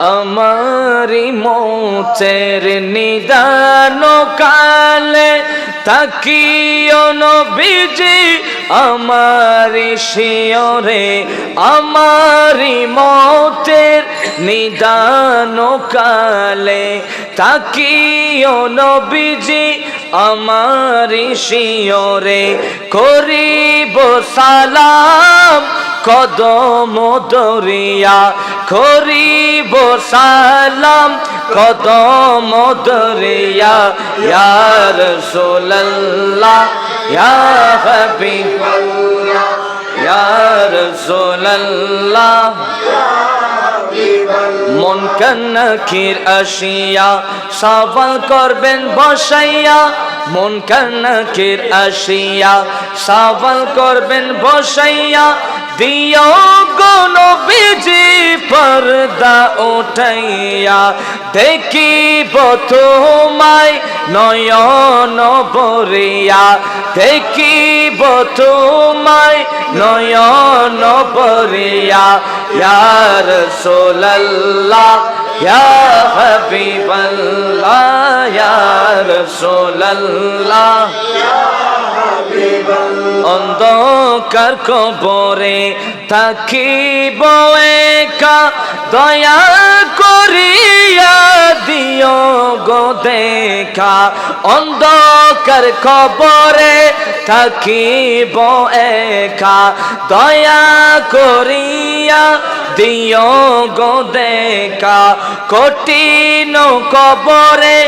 আমারি মোচের নিদান কালে তাকিও নবীজি, আমারি শিয়রে আমারি মতের নিদান কালে তাকিও নবীজি, আমারি শিয়রে করিব সালাম, কদম দরিয়া করিব সালাম, কদম দরিয়া ইয়ার সোল্লাহ ইয়া হাবিবাল্লাহ ইয়ার সোল্লাহ মন কান্নাকির আসিয়া, সওয়াল করবেন বসাইয়া। মন কান্নাকির আসিয়া, সওয়াল করবেন বসাইয়া, দিও কোন বিজি পর্দা উঠাইয়া দেখিব তোমায় নয়ন বরিয়া দেখিব তোমায় নয়ন বরিয়া ইয়ার সোল্লাহ ইয়া হাবিবাল্লাহ ইয়ার সোল্লাহ অন্ধকার কবরে থাকিব একা, দয়া করিয়া দিও গো দেখা। অন্ধকার কবরে থাকিব একা, দয়া করিয়া দিও গো দেখা। কঠিন কবরে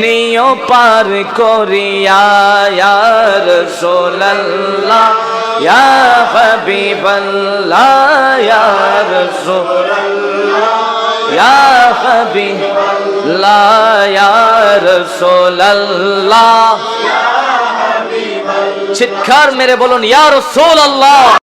নিয় পার করিয়া ইয়ার সোল্লাহ ইয়া হাবিবাল্লাহ ইয়ার সোল্লাহ ইয়া হাবিবাল্লাহ ইয়ার সোল্লাহ চিৎকার মেরে বলুন ইয়া রাসূলুল্লাহ